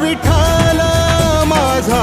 विठाला माझा